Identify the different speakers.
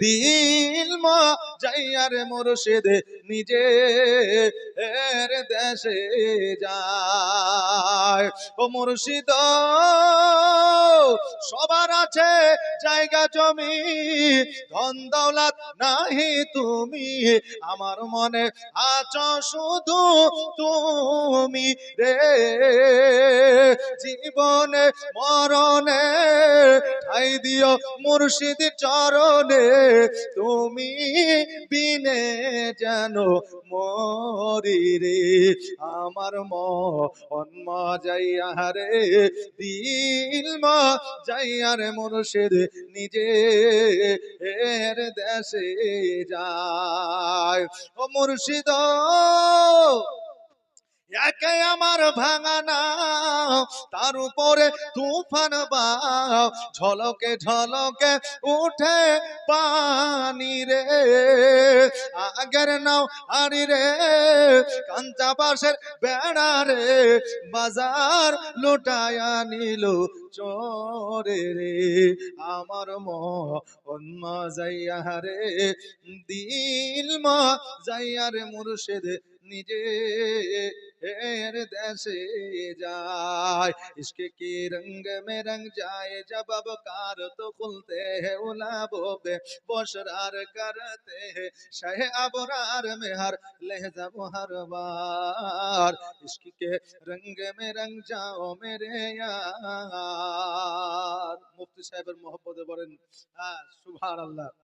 Speaker 1: দিল যাইয়ার মুর্শিদ নিজে এর দেশে যায়। ও মুর্শিদ, সবার আছে জায়গা, জমি, ধন দৌলত নাহি তুমি। আমার মনে আছো শুধু তুমি রে। জীবনে, মরণে ঠাই দিও মুর্শিদ চরণে। তুমি বিনে যেন মরি রে আমার মন মা যাইয়া রে, দিল মা যাইয়া রে মুর্শিদ নিজে এর দেশে যায়। ও মুর্শিদ একে আমার ভাঙানা তার উপরে তুফান বাও, ঝলকে ঝলকে উঠে পানি রে, আগের নাও আরি রে, কাঞ্চা পাশের বেড়া রে, বাজার লুটায়া নিল চোরে রে, আমার মন যাইয়া রে, দিল মা যাইয়া রে মুর্শিদ নিজে এর দেশে যায়। ইসকে কি রঙ মে রঙ যায়, জব বকার তো খুলতে হে উলাবো বসরার করতে আবরার মে হর বার। ইসকে রঙ মে যাও মুফতি সাহেবের মোহব্বতে বলেন হ্যাঁ